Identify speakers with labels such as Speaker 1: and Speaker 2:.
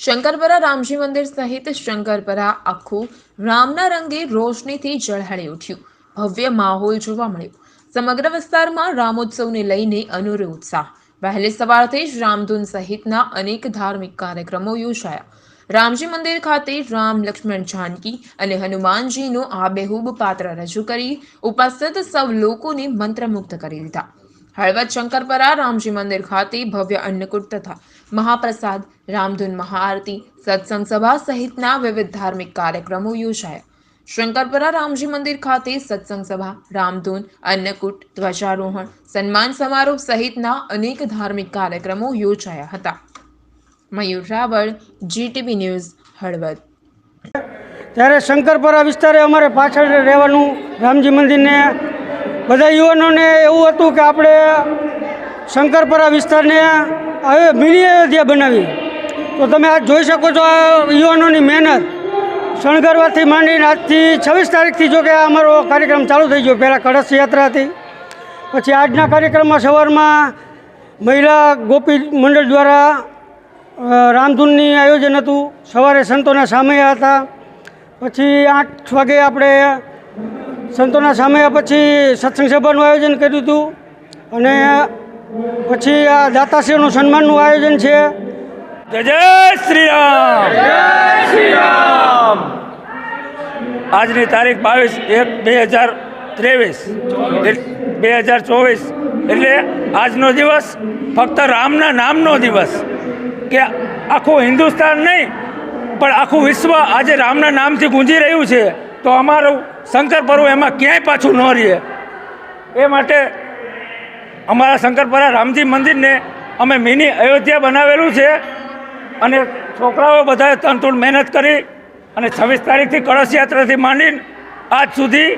Speaker 1: શંકરપરા રામજી મંદિર સહિત શંકરપરા આખું રામના રંગે રોશનીથી ઝળહળી ઉઠ્યું. ભવ્ય માહોલ જોવા મળ્યો. સમગ્ર વિસ્તારમાં રામોત્સવને લઈને અનુર ઉત્સાહ. વહેલી સવારથી જ રામધૂન સહિતના અનેક ધાર્મિક કાર્યક્રમો યોજાયા. રામજી મંદિર ખાતે રામ લક્ષ્મણ જાનકી અને હનુમાનજીનું આબેહૂબ પાત્ર રજૂ કરી ઉપસ્થિત સૌ લોકોને મંત્રમુગ્ધ કરી દીધા. હળવદ શંકરપરા, રામજી મંદિર ખાતે ભવ્ય અન્નકૂટ તથા મહાપ્રસાદ, રામધૂન મહાઆરતી, સત્સંગ સભા સહિતના વિવિધ ધાર્મિક કાર્યક્રમો યોજાયા. શંકરપરા, રામજી મંદિર ખાતે સત્સંગ સભા, રામધૂન, અન્નકૂટ, ધ્વજારોહણ, સન્માન સમારોહ સહિતના અનેક ધાર્મિક કાર્યક્રમો યોજાયા હતા. Mayur Raval, GTV news, Halvad.
Speaker 2: ત્યારે શંકરપરા વિસ્તારે અમારે પાછળ રહેવાનું રામજી મંદિરને બધા યુવાનોને એવું હતું કે આપણે શંકરપરા વિસ્તારને હવે મિની અયોધ્યા બનાવી. તો તમે આજ જોઈ શકો છો આ યુવાનોની મહેનત. શણગારવાથી માંડીને આજથી છવ્વીસ તારીખથી જો કે અમારો કાર્યક્રમ ચાલુ થઈ ગયો. પહેલાં કળશ યાત્રા હતી. પછી આજના કાર્યક્રમમાં સવારમાં મહિલા ગોપી મંડળ દ્વારા રામધૂનની આયોજન હતું. સવારે સંતોના સામૈયા હતા. પછી આઠ વાગે આપણે સંતોના સામે પછી સત્સંગ સભાનું આયોજન કર્યું હતું. અને પછી આ દાતાશ્રીનું સન્માનનું આયોજન છે.
Speaker 3: જય જય શ્રી રામ! જય શ્રી રામ! આજની તારીખ બાવીસ એક બે હજાર ત્રેવીસ. બે હજાર ચોવીસ. એટલે આજનો દિવસ ફક્ત રામના નામનો દિવસ કે આખું હિન્દુસ્તાન નહીં પણ આખું વિશ્વ આજે રામના નામથી ગુંજી રહ્યું છે. તો અમારું શંકર પર્વ એમાં ક્યાંય પાછું ન રહે. એ માટે અમારા શંકરપરા રામજી મંદિરને અમે મિની અયોધ્યા બનાવેલું છે અને છોકરાઓ બધાએ તનતોડ મહેનત કરી અને છવ્વીસ તારીખથી કળશ યાત્રાથી માંડીને આજ સુધી